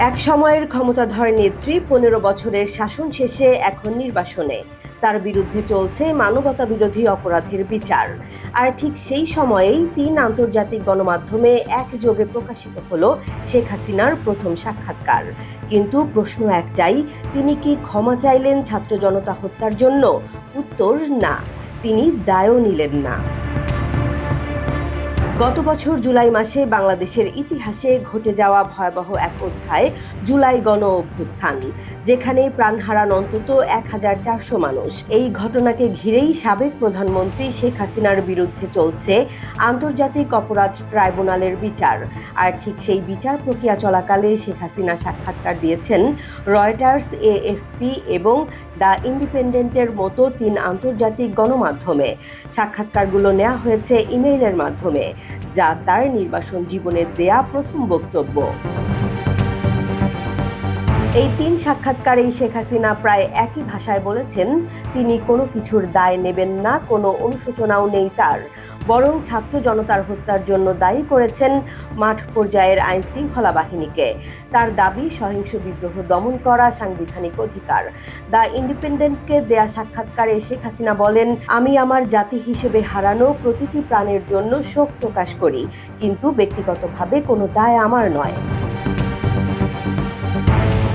এক সময়ের ক্ষমতাধর নেত্রী পনেরো বছরের শাসন শেষে এখন নির্বাসনে। তার বিরুদ্ধে চলছে মানবতা বিরোধী অপরাধের বিচার। আর ঠিক সেই সময়েই তিন আন্তর্জাতিক গণমাধ্যমে একযোগে প্রকাশিত হল শেখ হাসিনার প্রথম সাক্ষাৎকার। কিন্তু প্রশ্ন একটাই, তিনি কি ক্ষমা চাইলেন ছাত্র জনতা হত্যার জন্য? উত্তর, না। তিনি দায়ও নিলেন না। গত বছর জুলাই মাসে বাংলাদেশের ইতিহাসে ঘটে যাওয়া ভয়াবহ এক অধ্যায়, জুলাই গণ অভ্যুত্থান, যেখানে প্রাণ হারান অন্তত এক হাজার চারশো মানুষ। এই ঘটনাকে ঘিরেই সাবেক প্রধানমন্ত্রী শেখ হাসিনার বিরুদ্ধে চলছে আন্তর্জাতিক অপরাধ ট্রাইব্যুনালের বিচার। আর ঠিক সেই বিচার প্রক্রিয়া চলাকালে শেখ হাসিনা সাক্ষাৎকার দিয়েছেন রয়টার্স, এএফপি এবং দ্য ইন্ডিপেন্ডেন্টের মতো তিন আন্তর্জাতিক গণমাধ্যমে। সাক্ষাৎকারগুলো নেওয়া হয়েছে ইমেইলের মাধ্যমে। যা তার নির্বাসন জীবনে দেয়া প্রথম বক্তব্য। এই তিন সাক্ষাৎকারেই শেখ হাসিনা প্রায় একই ভাষায় বলেছেন, তিনি কোনো কিছুর দায় নেবেন না, কোনো অনুশোচনাও নেই তার। বরং ছাত্র জনতার হত্যার জন্য দায়ী করেছেন মাঠ পর্যায়ের আইন শৃঙ্খলা বাহিনীকে। তার দাবি, সহিংস বিদ্রোহ দমন করা সাংবিধানিক অধিকার। দ্য ইন্ডিপেন্ডেন্টকে দেয়া সাক্ষাৎকারে শেখ হাসিনা বলেন, আমি আমার জাতি হিসেবে হারানো প্রতিটি প্রাণের জন্য শোক প্রকাশ করি, কিন্তু ব্যক্তিগতভাবে কোনো দায় আমার নয়।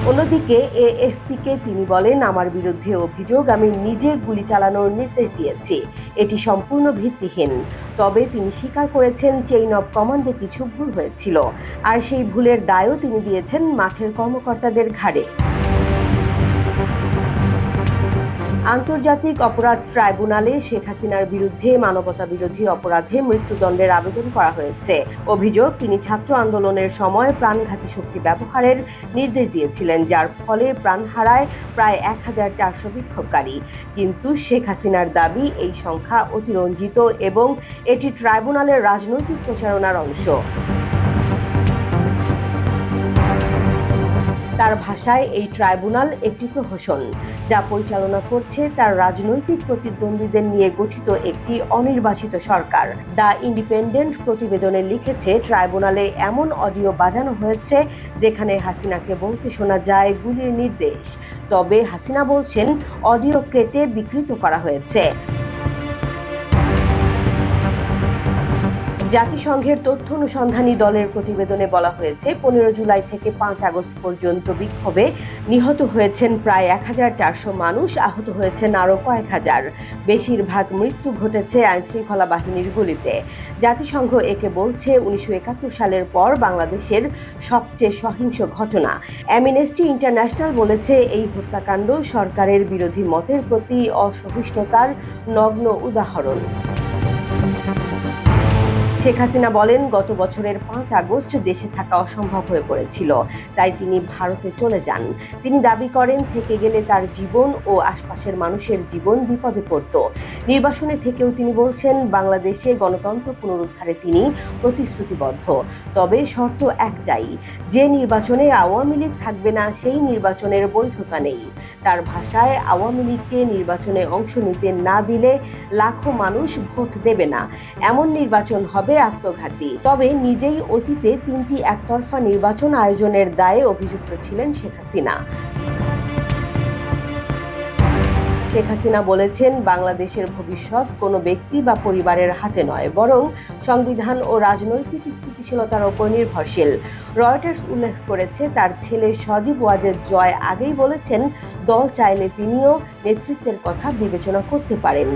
অন্যদিকে এএফপিকে তিনি বলেন, আমার বিরুদ্ধে অভিযোগ, আমি নিজে গুলি চালানোর নির্দেশ দিয়েছি। এটি সম্পূর্ণ ভিত্তিহীন। তবে তিনি স্বীকার করেছেন, চেইন অব কমান্ডে কিছু ভুল হয়েছিল। আর সেই ভুলের দায়ও তিনি দিয়েছেন মাঠের কর্মকর্তাদের ঘাড়ে। আন্তর্জাতিক অপরাধ ট্রাইব্যুনালে শেখ হাসিনার বিরুদ্ধে মানবতা বিরোধী অপরাধে মৃত্যুদণ্ডের আবেদন করা হয়েছে। অভিযোগ, তিনি ছাত্র আন্দোলনের সময় প্রাণঘাতী শক্তি ব্যবহারের নির্দেশ দিয়েছিলেন, যার ফলে প্রাণ হারায় প্রায় এক হাজার চারশো বিক্ষোভকারী। কিন্তু শেখ হাসিনার দাবি, এই সংখ্যা অতিরঞ্জিত এবং এটি ট্রাইব্যুনালের রাজনৈতিক প্রচারণার অংশ। তার ভাষায় এই ট্রাইব্যুনাল একটি প্রহসন, যা পরিচালনা করছে তার রাজনৈতিক প্রতিদ্বন্দ্বীদের নিয়ে গঠিত একটি অনির্বাচিত সরকার। দ্য ইন্ডিপেন্ডেন্ট প্রতিবেদনে লিখেছে, ট্রাইব্যুনালে এমন অডিও বাজানো হয়েছে যেখানে হাসিনাকে বলতে শোনা যায় গুলির নির্দেশ। তবে হাসিনা বলছেন, অডিও কেটে বিকৃত করা হয়েছে। জাতিসংঘের তথ্য অনুসন্ধানী দলের প্রতিবেদনে বলা হয়েছে, পনেরো জুলাই থেকে পাঁচ আগস্ট পর্যন্ত বিক্ষোভে নিহত হয়েছেন প্রায় এক হাজার চারশো মানুষ, আহত হয়েছেন আরও কয়েক হাজার। বেশিরভাগ মৃত্যু ঘটেছে আইনশৃঙ্খলা বাহিনীর গুলিতে। জাতিসংঘ একে বলছে, উনিশশো একাত্তর সালের পর বাংলাদেশের সবচেয়ে সহিংস ঘটনা। অ্যামিনেস্টি ইন্টারন্যাশনাল বলেছে, এই হত্যাকাণ্ড সরকারের বিরোধী মতের প্রতি অসহিষ্ণুতার নগ্ন উদাহরণ। শেখ হাসিনা বলেন, গত বছরের পাঁচ আগস্ট দেশে থাকা অসম্ভব হয়ে পড়েছিল, তাই তিনি ভারতে চলে যান। তিনি দাবি করেন, থেকে গেলে তার জীবন ও আশপাশের মানুষের জীবন বিপদে পড়ত। নির্বাসনে থেকেও তিনি বলছেন, বাংলাদেশে গণতন্ত্র পুনরুদ্ধারে তিনি প্রতিশ্রুতিবদ্ধ। তবে শর্ত একটাই, যে নির্বাচনে আওয়ামী লীগ থাকবে না, সেই নির্বাচনের বৈধতা নেই। তার ভাষায়, আওয়ামী লীগকে নির্বাচনে অংশ নিতে না দিলে লাখো মানুষ ভোট দেবে না। এমন নির্বাচন হবে হবে আত্মঘাতী। তবে নিজেই অতীতে তিনটি একতরফা নির্বাচন আয়োজনের দায়ে অভিযুক্ত ছিলেন শেখ হাসিনা। শেখ হাসিনা বলেছেন, বাংলাদেশের ভবিষ্যৎ কোনো ব্যক্তি বা পরিবারের হাতে নয়, বরং সংবিধান ও রাজনৈতিক স্থিতিশীলতার ওপর নির্ভরশীল। রয়টার্স উল্লেখ করেছে, তার ছেলে সজীব ওয়াজেদ জয় আগেই বলেছেন, দল চাইলে তিনিও নেতৃত্বের কথা বিবেচনা করতে পারেন।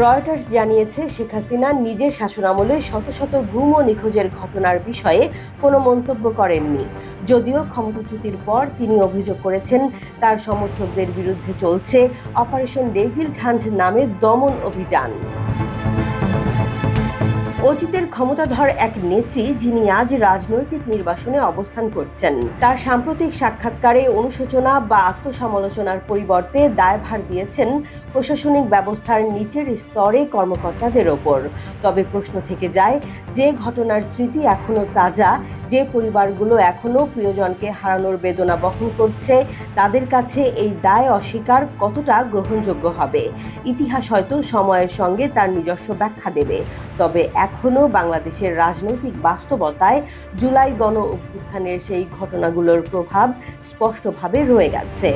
রয়টার্স জানিয়েছে, শেখ হাসিনা নিজের শাসনামলে শত শত গুম ও নিখোঁজের ঘটনার বিষয়ে কোনো মন্তব্য করেননি। যদিও ক্ষমতাচ্যুতির পর তিনি অভিযোগ করেছেন, তার সমর্থকদের বিরুদ্ধে চলছে অপারেশন ডেভিল হান্ট নামে দমন অভিযান। অতীতের ক্ষমতাধর এক নেত্রী যিনি আজ রাজনৈতিক নির্বাসনে অবস্থান করছেন। তার সাম্প্রতিক সাক্ষাৎকারে অনুশোচনা বা আত্মসমালোচনার পরিবর্তে দায়ভার দিয়েছেন প্রশাসনিক ব্যবস্থার নিচের স্তরে কর্মকর্তাদের ওপর। তবে প্রশ্ন থেকে যায়, যে ঘটনার স্মৃতি এখনও তাজা, যে পরিবারগুলো এখনও প্রিয়জনকে হারানোর বেদনা বহন করছে, তাদের কাছে এই দায় অস্বীকার কতটা গ্রহণযোগ্য হবে? ইতিহাস হয়তো সময়ের সঙ্গে তার নিজস্ব ব্যাখ্যা দেবে। তবে এক এখনও বাংলাদেশের রাজনৈতিক বাস্তবতায় জুলাই গণ অভ্যুত্থানের সেই ঘটনাগুলোর প্রভাব স্পষ্টভাবে রয়ে গেছে।